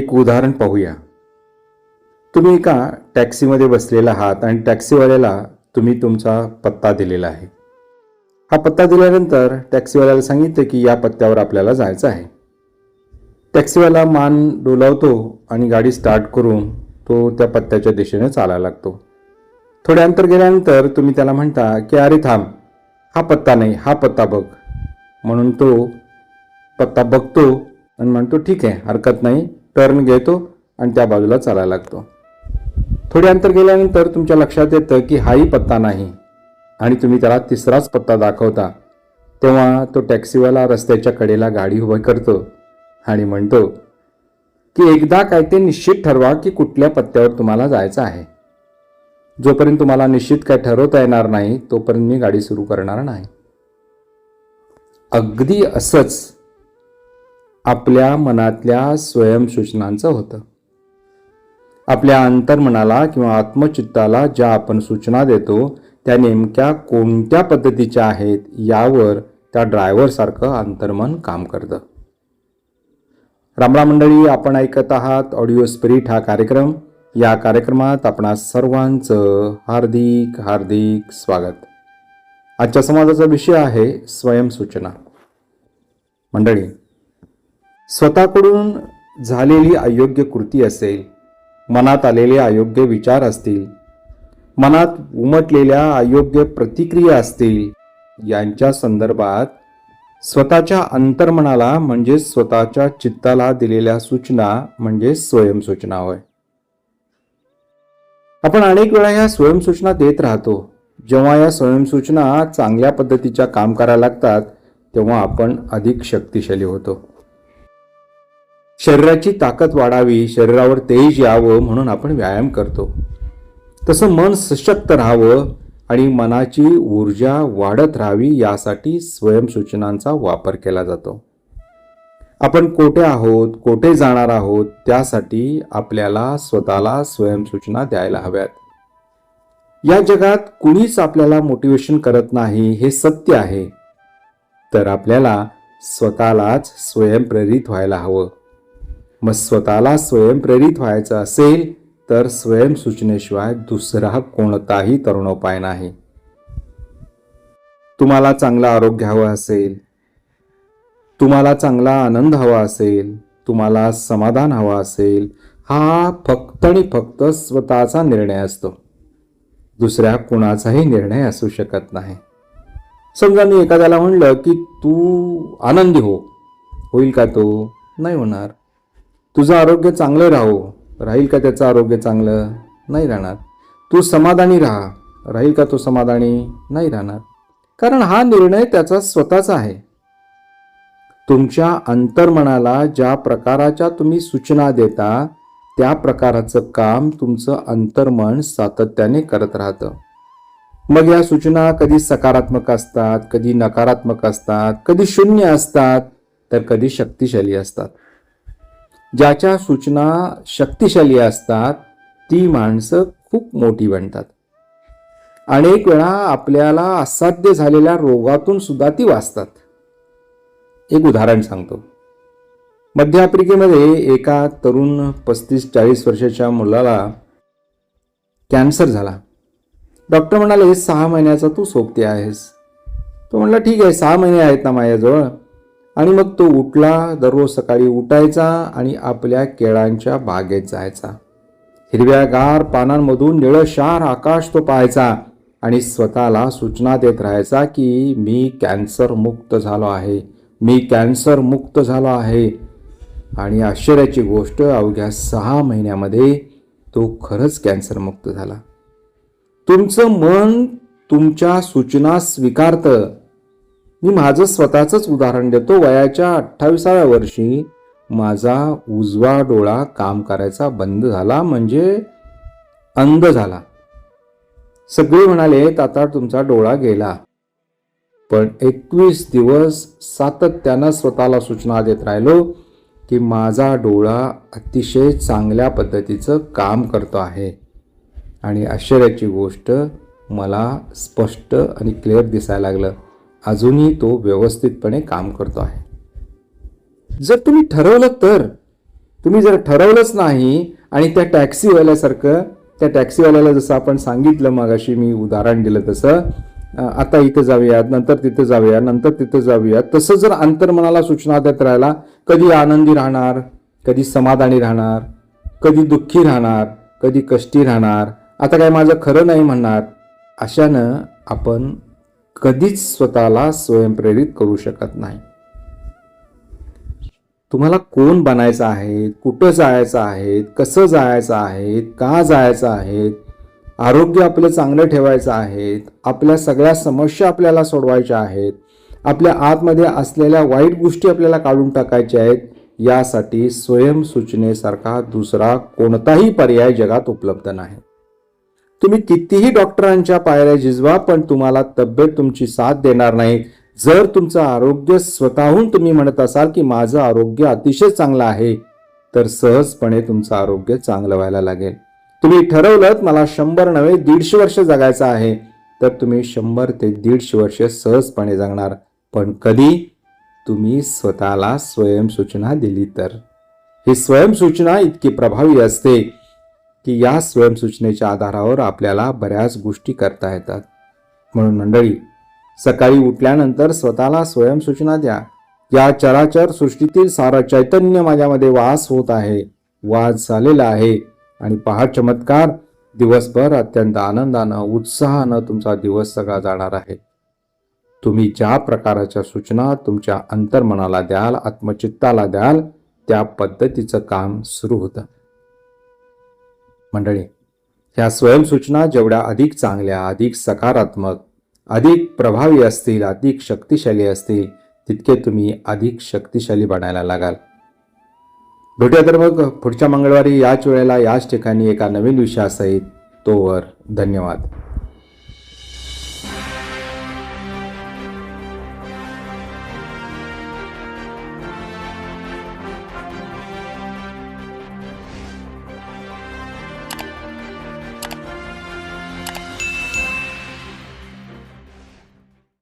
एक उदाहरण पाहूया. तुम्ही एका टॅक्सीमध्ये बसलेला आहात आणि टॅक्सीवाल्याला तुम्ही तुमचा पत्ता दिलेला आहे. हा पत्ता दिल्यानंतर टॅक्सीवाल्याला सांगितलं की या पत्त्यावर आपल्याला जायचं आहे. टॅक्सीवाला मान डोलावतो आणि गाडी स्टार्ट करून तो त्या पत्त्याच्या दिशेने चालायला लागतो. थोड्या अंतर गेल्यानंतर तुम्ही त्याला म्हणता की अरे थांब हा पत्ता नाही हा पत्ता बघ. म्हणून तो पत्ता बघतो आणि म्हणतो ठीक आहे हरकत नाही. टर्न घेतो आणि त्या बाजूला चालायला लागतो. थोडे अंतर गेल्यानंतर तुमच्या लक्षात येतं की हाही पत्ता नाही आणि तुम्ही त्याला तिसराच पत्ता दाखवता. तेव्हा तो टॅक्सीवाला रस्त्याच्या कडेला गाडी उभं करतो आणि म्हणतो की एकदा काय ते निश्चित ठरवा की कुठल्या पत्त्यावर तुम्हाला जायचं आहे. जोपर्यंत तुम्हाला निश्चित काय ठरवता येणार नाही तोपर्यंत मी गाडी सुरू करणार नाही. अगदी असंच आपल्या मनातल्या स्वयंसूचनांचं होतं. आपल्या अंतर्मनाला किंवा आत्मचित्ताला ज्या आपण सूचना देतो त्या नेमक्या कोणत्या पद्धतीच्या आहेत यावर त्या ड्रायव्हरसारखं अंतर्मन काम करतं. रामराम मंडळी आपण ऐकत आहात ऑडिओ स्पिरिट हा कार्यक्रम. या कार्यक्रमात आपणा सर्वांचं हार्दिक हार्दिक स्वागत. आजच्या समाजाचा विषय आहे स्वयंसूचना. मंडळी स्वतःकडून झालेली अयोग्य कृती असेल मनात आलेले अयोग्य विचार असतील मनात उमटलेल्या अयोग्य प्रतिक्रिया असतील यांच्या संदर्भात स्वतःच्या अंतर्मनाला म्हणजे स्वतःच्या चित्ताला दिलेल्या सूचना म्हणजे स्वयंसूचना होय. आपण अनेक वेळा या स्वयंसूचना देत राहतो. जेव्हा या स्वयंसूचना चांगल्या पद्धतीच्या काम करायला लागतात तेव्हा आपण अधिक शक्तिशाली होतो. शरीराची ताकद वाढावी शरीरावर तेज यावं म्हणून आपण व्यायाम करतो. तसं मन सशक्त राहावं आणि मनाची ऊर्जा वाढत राहावी यासाठी स्वयंसूचनांचा वापर केला जातो. आपण कोठे आहोत कोठे जाणार आहोत त्यासाठी आपल्याला स्वतःला स्वयंसूचना द्यायला हव्यात. या जगात कुणीच आपल्याला मोटिवेशन करत नाही हे सत्य आहे. तर आपल्याला स्वतःलाच स्वयंप्रेरित व्हायला हवं. मग स्वतःला स्वयंप्रेरित व्हायचं असेल तर स्वयंसूचनेशिवाय दुसरा कोणताही तरुणोपाय नाही. तुम्हाला चांगलं आरोग्य हवं असेल तुम्हाला चांगला आनंद हवा असेल तुम्हाला समाधान हवं असेल हा फक्त आणि फक्त स्वतःचा निर्णय असतो. दुसऱ्या कुणाचाही निर्णय असू शकत नाही. समजा मी एखाद्याला म्हणलं की तू आनंदी हो. होईल का तो? नाही होणार. तुझं आरोग्य चांगलं राहो. राहील का त्याचं आरोग्य चांगलं? नाही राहणार. तू समाधानी राहा. राहील का तो समाधानी? नाही राहणार. कारण हा निर्णय त्याचा स्वतःचा आहे. तुमच्या अंतर्मनाला ज्या प्रकाराच्या तुम्ही सूचना देता त्या प्रकाराचं काम तुमचं अंतर्मन सातत्याने करत राहतं. मग या सूचना कधी सकारात्मक असतात कधी नकारात्मक असतात कधी शून्य असतात तर कधी शक्तिशाली असतात. ज्याच्या सूचना शक्तिशाली असतात ती माणसं खूप मोठी बनतात. अनेक वेळा आपल्याला असाध्य झालेल्या रोगातून सुद्धा ती वाचतात. एक उदाहरण सांगतो. मध्य आफ्रिकेमध्ये एका तरुण पस्तीस चाळीस वर्षाच्या मुलाला कॅन्सर झाला. डॉक्टर म्हणाले सहा महिन्याचा तू सोबते आहेस. तो म्हणला ठीक आहे सहा महिने आहेत ना माझ्याजवळ. आणि मग तो उठला दररोज सकाळी उठायचा आणि आपल्या केळांच्या बागेत जायचा. हिरव्यागार पानांमधून निळशार आकाश तो पाहायचा आणि स्वतःला सूचना देत राहायचा की मी कॅन्सर मुक्त झालो आहे मी कॅन्सर मुक्त झालो आहे. आणि आश्चर्याची गोष्ट अवघ्या सहा महिन्यामध्ये तो खरंच कॅन्सर मुक्त झाला. तुमचं मन तुमच्या सूचना स्वीकारतं. मी माझं स्वतःचंच उदाहरण देतो. वयाच्या अठ्ठावीसाव्या वर्षी माझा उजवा डोळा काम करायचा बंद झाला म्हणजे अंध झाला. सगळे म्हणाले आता तुमचा डोळा गेला. पण एकवीस दिवस सातत्यानं स्वतःला सूचना देत राहिलो की माझा डोळा अतिशय चांगल्या पद्धतीचं काम करतो आहे. आणि आश्चर्याची गोष्ट मला स्पष्ट आणि क्लिअर दिसायला लागलं. अजूनही तो व्यवस्थितपणे काम करतो आहे. जर तुम्ही ठरवलं तर तुम्ही जर ठरवलंच नाही आणि त्या टॅक्सीवाल्यासारखं त्या टॅक्सीवाल्याला जसं आपण सांगितलं मग अशी मी उदाहरण दिलं तसं आता इथं जाऊयात नंतर तिथं जाऊया नंतर तिथं जाऊयात तसं जर अंतर्मनाला सूचना देत राहिला कधी आनंदी राहणार कधी समाधानी राहणार कधी दुःखी राहणार कधी कष्टी राहणार आता काय माझं खरं नाही म्हणणार अशानं आपण कधीच स्वतःला स्वयंप्रेरित करू शकत नाही. तुम्हाला कोण बनायचं आहे कुठं जायचं आहे कसं जायचं आहे का जायचं आहे आरोग्य आपलं चांगलं ठेवायचं आहे आपल्या सगळ्या समस्या आपल्याला सोडवायच्या आहेत आपल्या आतमध्ये असलेल्या वाईट गोष्टी आपल्याला काढून टाकायच्या आहेत यासाठी स्वयंसूचनेसारखा दुसरा कोणताही पर्याय जगात उपलब्ध नाही. तुम्ही कितीही डॉक्टरांच्या पायऱ्या झिजवा पण तुम्हाला तब्येत तुमची साथ देणार नाही. जर तुमचं आरोग्य स्वतःहून तुम्ही म्हणत असाल की माझं आरोग्य अतिशय चांगलं आहे तर सहजपणे तुमचं आरोग्य चांगलं व्हायला लागेल. तुम्ही ठरवलं मला शंभर नव्हे दीडशे वर्ष जगायचं आहे तर तुम्ही शंभर ते दीडशे वर्ष सहजपणे जगणार. पण कधी? तुम्ही स्वतःला स्वयंसूचना दिली तर. ही स्वयंसूचना इतकी प्रभावी असते की या स्वयंसूचनेच्या आधारावर आपल्याला बऱ्याच गोष्टी करता येतात. म्हणून मंडळी सकाळी उठल्यानंतर स्वतःला स्वयंसूचना द्या. या चराचर सृष्टीतील सारं चैतन्य माझ्यामध्ये वास होत आहे वास झालेला आहे. आणि पहा चमत्कार दिवसभर अत्यंत आनंदानं उत्साहानं तुमचा दिवस सगळा जाणार आहे. तुम्ही ज्या प्रकाराच्या सूचना तुमच्या अंतर्मनाला द्याल आत्मचित्ताला द्याल त्या पद्धतीचं काम सुरू होतं. मंडळी ह्या स्वयंसूचना जेवढ्या अधिक चांगल्या अधिक सकारात्मक अधिक प्रभावी असतील अधिक शक्तिशाली असतील तितके तुम्ही अधिक शक्तिशाली बनायला लागाल. भेटूया तर मग पुढच्या मंगळवारी याच वेळेला याच ठिकाणी एका नवीन विषयासहित. तोवर धन्यवाद.